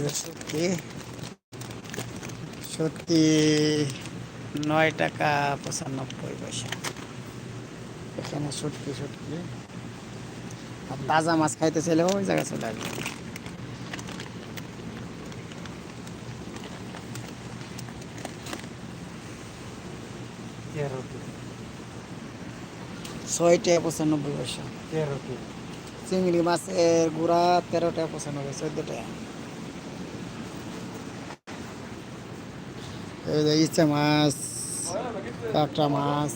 সত্যি? সত্যি নয় টাকা পঁচানব্বই পয়সা। এখানে সত্যি সত্যি। আর তাজা মাছ খাইতে চাইলে ওই জায়গায় চলে আসবে। তেরোটি। ছয় টাকা পঁচানব্বই পয়সা। তেরোটি। চিংড়ি মাছের গুড়া তেরো টাকা পঁচানব্বই চোদ্দ টাকা এই যে ইচ্ছা মাছ কাঁকড়া মাছ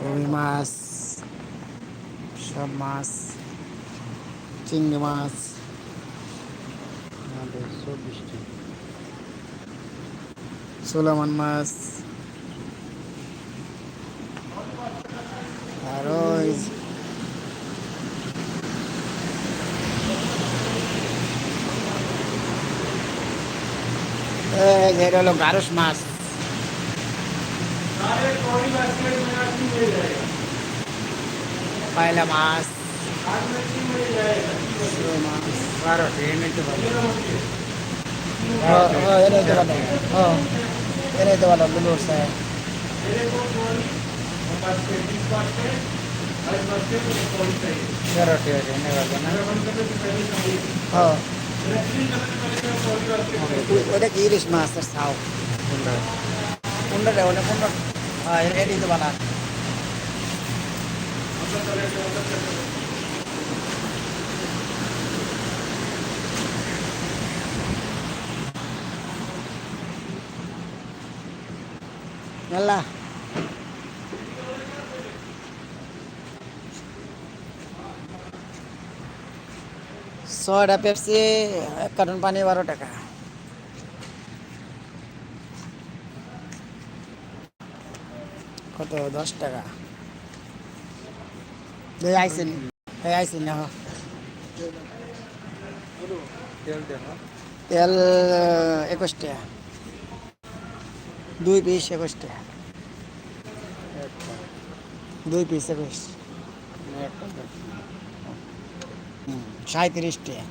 রুই মাছ সব মাছ চিংড়ি মাছ সোলামান মাছ আর ওই এই যে এটা হলো গারস মাছ পায়লা মাছ শোল মাছ বারোটি এনেতে পারবে হ্যাঁ হ্যাঁ এনে দিতে পারো হ্যাঁ এনে দিতে পারো বুঝতে পারছে তেরোটি আছে এনে পারবে না হ্যাঁ ওটা কি ইলিশ মাছ আর সাও কোনটা ওটা কোনটা হ্যাঁ এনে দিতে পারো ছয়টা পেপসি এক কার্টন পানি বারো টাকা। কত? দশ টাকা। আইসেন আইসেন তেল একুশ টাকা। দুই পিস একুশ টাকা। দুই পিস একুশ। একটা দেখো। সাঁত্রিশ টাকা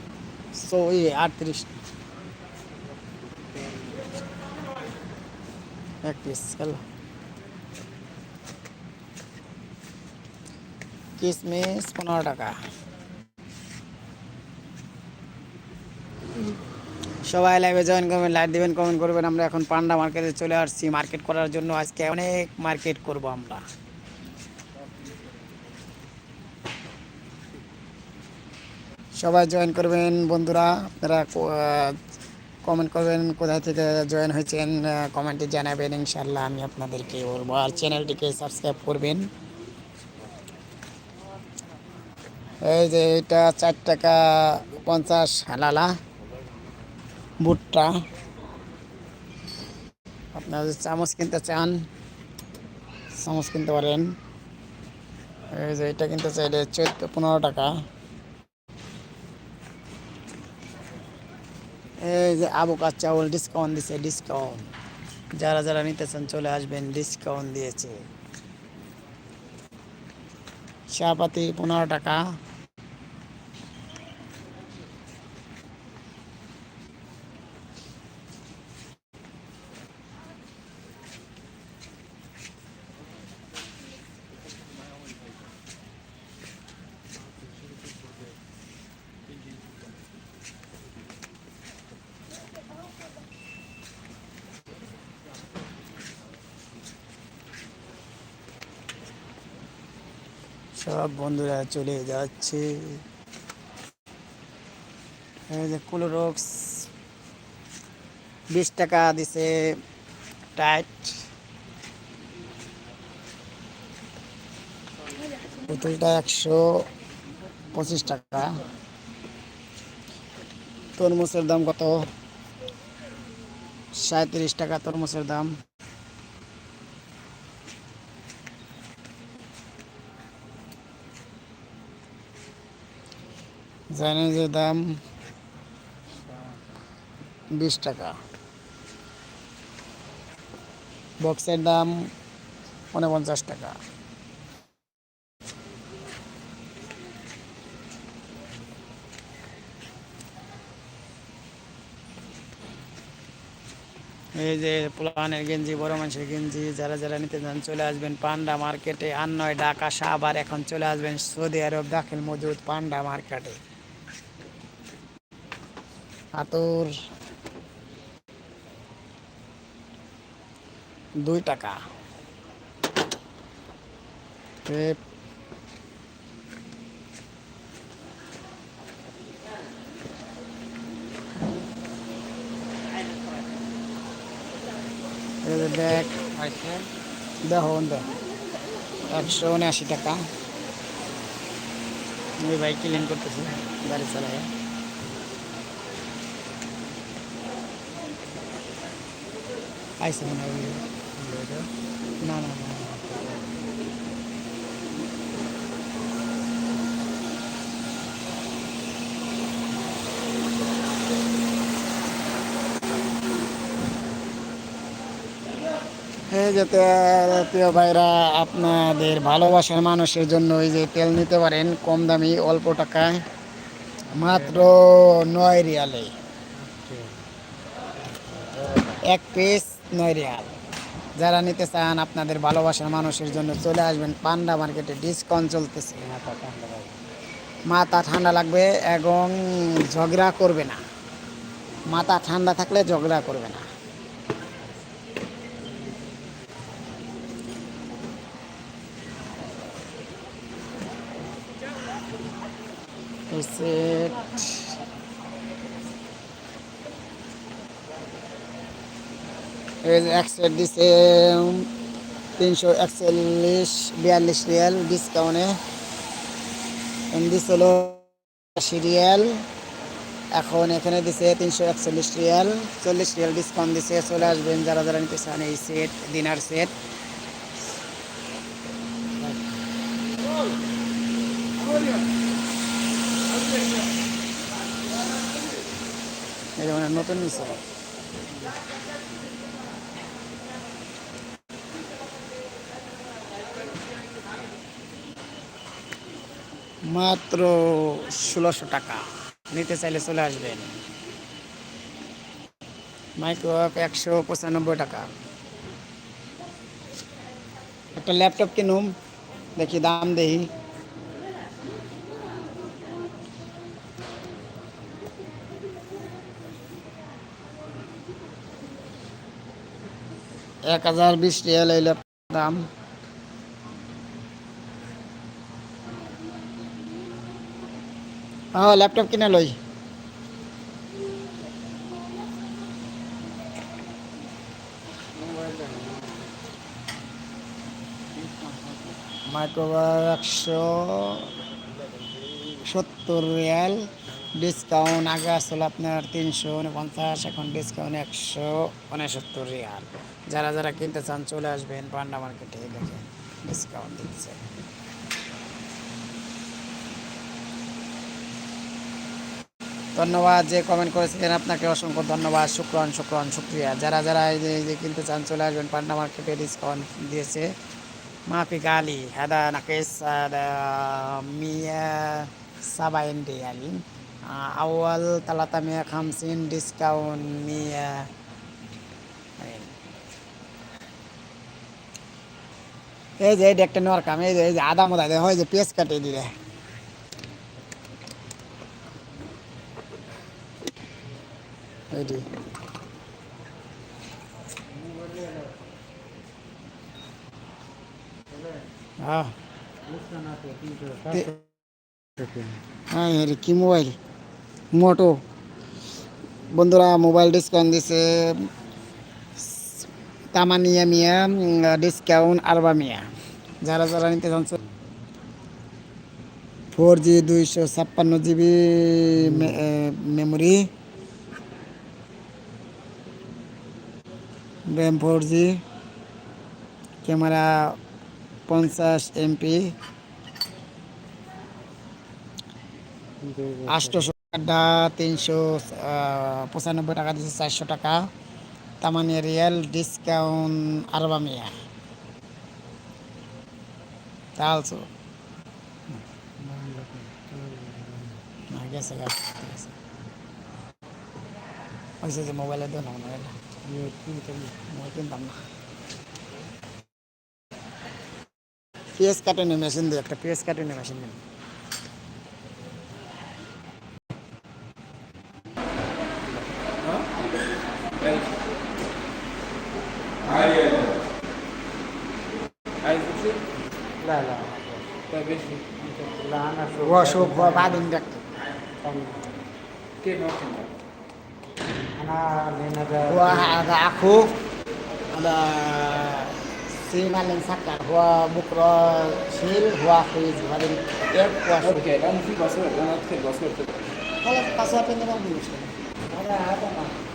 সো আটত্রিশ কিশমিশ পনেরো টাকা। সবাই লাইভে জয়েন করবেন লাইক দিবেন কমেন্ট করবেন। আমরা এখন পান্ডা মার্কেটে চলে আসছি। মার্কেট করার জন্য আজকে অনেক মার্কেট করব আমরা। সবাই জয়েন করবেন, বন্ধুরা। আপনারা কমেন্ট করবেন, কোথায় থেকে জয়েন হয়েছেন কমেন্টে জানাবেন ইনশাল্লাহ আমি আপনাদেরকে বলব। আর চ্যানেলটিকে সাবস্ক্রাইব করবেন। এই যে এটা চার টাকা পঞ্চাশ হালালা ভুট্টা। আপনারা যদি চামচ কিনতে চান, চামচ কিনতে পারেন। এই যে এটা কিনতে চাইলে চোদ্দ, পনেরো টাকা। এই যে আবুকার চাউল ডিসকাউন্ট দিছে ডিসকাউন্ট যারা যারা নিতে চান চলে আসবেন ডিসকাউন্ট দিয়েছে। চাপাতি পনেরো টাকা। সব বন্ধুরা চলে যাচ্ছে। কুলোরক্স বিশ টাকা দিছে টাইট বোতলটা একশো পঁচিশ টাকা। তরমুজের দাম কত? সাঁত্রিশ টাকা তরমুজের দাম। জাইনিজের দাম বিশ টাকা। বক্সের দাম উনপঞ্চাশ টাকা। এই যে পুলানের গেঞ্জি, বড় মানুষের গেঞ্জি, যারা যারা নিতে চান চলে আসবেন পান্ডা মার্কেটে। আর নয় সাহ আর এখন চলে আসবেন সৌদি আরব, দাখিল মজুদ পান্ডা মার্কেটে। আতর দুই টাকা। যে ব্যাগ। আছে দেখ একশো উনআশি টাকা। ওই বাইক ক্লিন করতেছে, গাড়ি চালায়। আইসে মনে হয় ওই- যে ভাইরা, আপনাদের ভালোবাসার মানুষের জন্য এই যে তেল নিতে পারেন কম দামি অল্প টাকায়, মাত্র নয় রিয়ালে। এক পিস নয় রিয়াল। যারা নিতে চান আপনাদের ভালোবাসার মানুষের জন্য চলে আসবেন পান্ডা মার্কেটে, ডিসকাউন্ট চলতেছে। মাথা ঠান্ডা লাগবে এবং ঝগড়া করবে না। মাথা ঠান্ডা থাকলে ঝগড়া করবে না। সেট এই যে এক সেট দিছে তিনশো একচল্লিশ, বিয়াল্লিশ রিয়াল ডিসকাউন্টে হলো আশি রিয়াল। এখন এখানে দিছে তিনশো একচল্লিশ রিয়াল। চল্লিশ রিয়াল ডিসকাউন্ট দিছে, চলে আসবেন যারা যারা নিতে চান এই সেট ডিনার সেট নতুন নিছে। মাত্র ষোলোশো টাকা। নিতে চাইলে চলে আসবেন। মাইক্রোওয়েভ একশো পঁচানব্বই টাকা। একটা ল্যাপটপ কিনুম, দেখি দাম দেখি এক হাজার বিশ রিয়াল এই দাম। হ্যাঁ ল্যাপটপ কিনে লই। মাইক্রোওয়েভ একশো সত্তর রিয়াল ডিসকাউন্ট আগে আসলে আপনার তিনশো উনপঞ্চাশ, এখন ডিসকাউন্ট একশো উনসত্তর রিয়াল যারা যারা কিনতে চান চলে আসবেন, পান্ডা মার্কেটে দেখেন ডিসকাউন্ট দিচ্ছে। ধন্যবাদ যে কমেন্ট করেছিলেন, আপনাকে অসংখ্য ধন্যবাদ, শুক্রান শুক্রান, শুক্রিয়া। যারা যারা এই যে কিনতে চান, চলে আসবেন, পান্ডা মার্কেটে ডিসকাউন্ট দিয়েছে মাফিক আলী, হাদা নাকেস মিয়া সাবাইন রিয়ালি আউয়াল, তালাতা মিয়া খামসিন ডিসকাউন্ট মিয়া। এই যে একটা নেওয়ার কাম এই যে আদা মোদা হয় যে, পেঁয়াজ কাটিয়ে দিলে এটি হ্যাঁ হ্যাঁ এর কি মোবাইল মোটো। বন্ধুরা মোবাইল ডিসকাউন্ট দিছে তামানিয়া মিয়া ডিসকাউন্ট আরবা মিয়া। যারা যারা নিতে চান ফোর জি দুইশো ছাপ্পান্ন GB memory RAM four G camera পঞ্চাশ এমপি আটশোশো টাকা, তিনশো পঁচানব্বই টাকা দিচ্ছে চারশো টাকা। তামানিয়া রিয়াল ডিসকাউন্ট আরবা মিয়া তালসো গেছে গেছে মোবাইলে দেন মোবাইল। আমি কিনতাম না পেঁয়াজ কাটানো মেশিন দিয়ে একটা পেঁয়াজ কাটানো মেশিন দিন لا لا طيب ايش لا انا اشوف هو شوف هو بعدين دق كيف ممكن انا لان هذا هو هذا اخوه هذا سيما اللي مسكر هو بكره شيل هو اخوي بعدين كيف هو شوف اوكي الان في باسورد انا ادخل باسورد خلاص قصات انه ما في مشكله هذا هذا ما